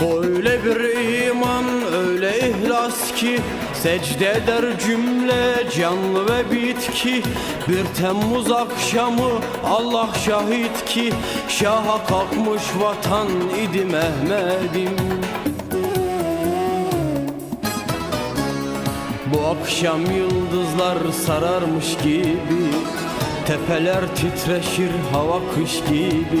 Böyle bir iman öyle ihlas ki Secde eder cümle canlı ve bitki. Bir Temmuz akşamı Allah şahit ki Şaha kalkmış vatan idi Mehmet'im. Bu akşam yıldızlar sararmış gibi Tepeler titreşir hava kış gibi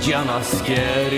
Can askeri